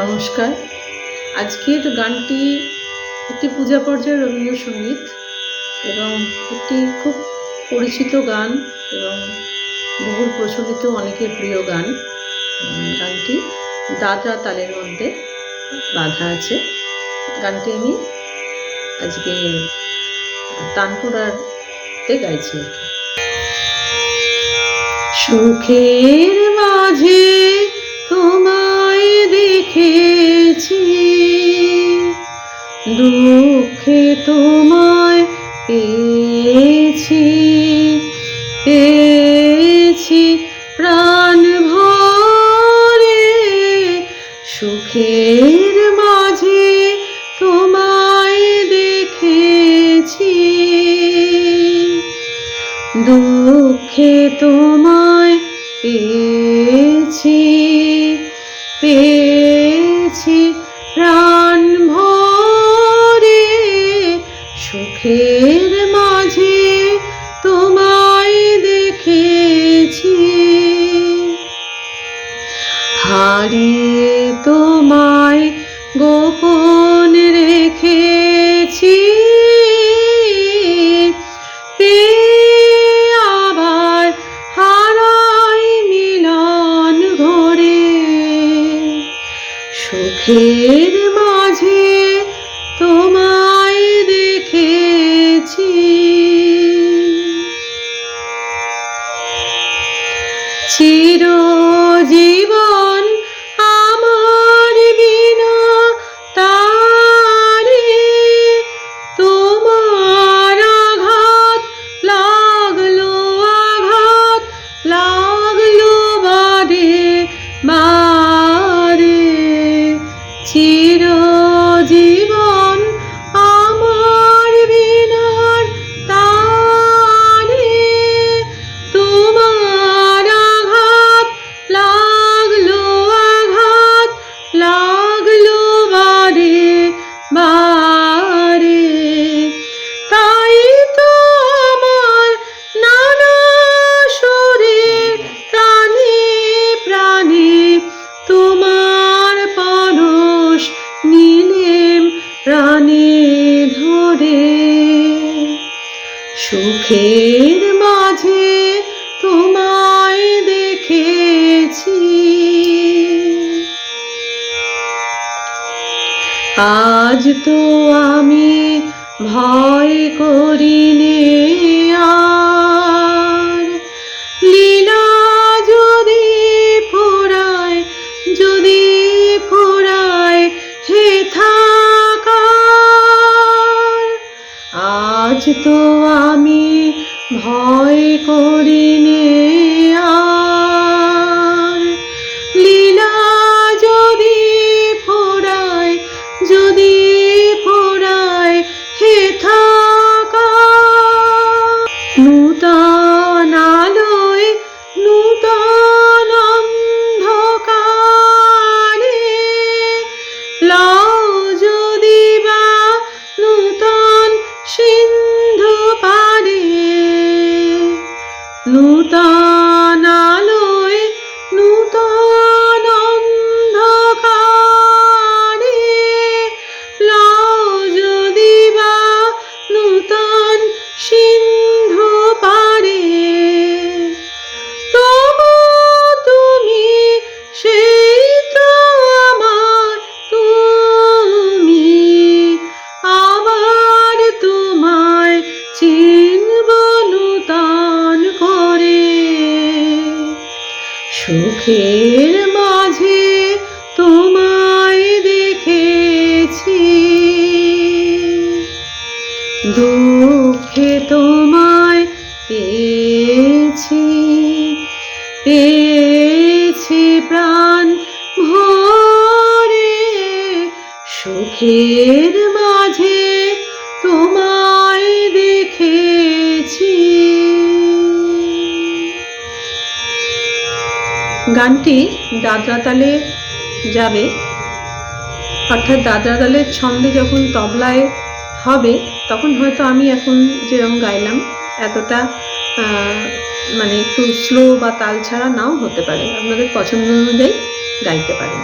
নমস্কার। আজকের গানটি একটি পূজা পর্যায়ের রবীন্দ্রসঙ্গীত এবং একটি খুব পরিচিত গান এবং বহুল প্রচলিত অনেকের প্রিয় গান। গানটি দাদরা তালের মধ্যে বাঁধা আছে। গানটি আমি আজকে তানপুরাতে গাইছি সুখের মাঝে দুঃখে তোমায় পেয়েছি পেয়েছি প্রাণ ভরে। সুখের মাঝে তোমায় দেখেছি। দুঃখে তোমায় পেয়েছি। হারিয়ে তোমায় গোপন রেখেছি। আবার হারাই মিলন ঘরে। সুখের মাঝে তোমায় দেখেছি। চিরজীবন সুখের মাঝে তোমায় দেখেছি। আজ তো আমি ভয় করি আজ তো আমি ভয় করি নে নূতন আলোয় নূতন অন্ধকারে লও যদি বা নূতন সিন্ধু পারে, তবু তুমি সেই তো আমার তুমি আবার তোমায় চিনব সুখের মাঝে তোমায় দেখেছি। দুঃখে তোমায় পেয়েছি পেয়েছি প্রাণ ভরে। সুখের মাঝে গানটি দাদরা তালে যাবে। অর্থাৎ দাদরা তালের ছন্দে যখন তবলায় হবে, তখন হয়তো আমি এখন যেরকম গাইলাম, এতটা মানে একটু স্লো বা তাল ছাড়া নাও হতে পারে। আপনাদের পছন্দ অনুযায়ী গাইতে পারেন।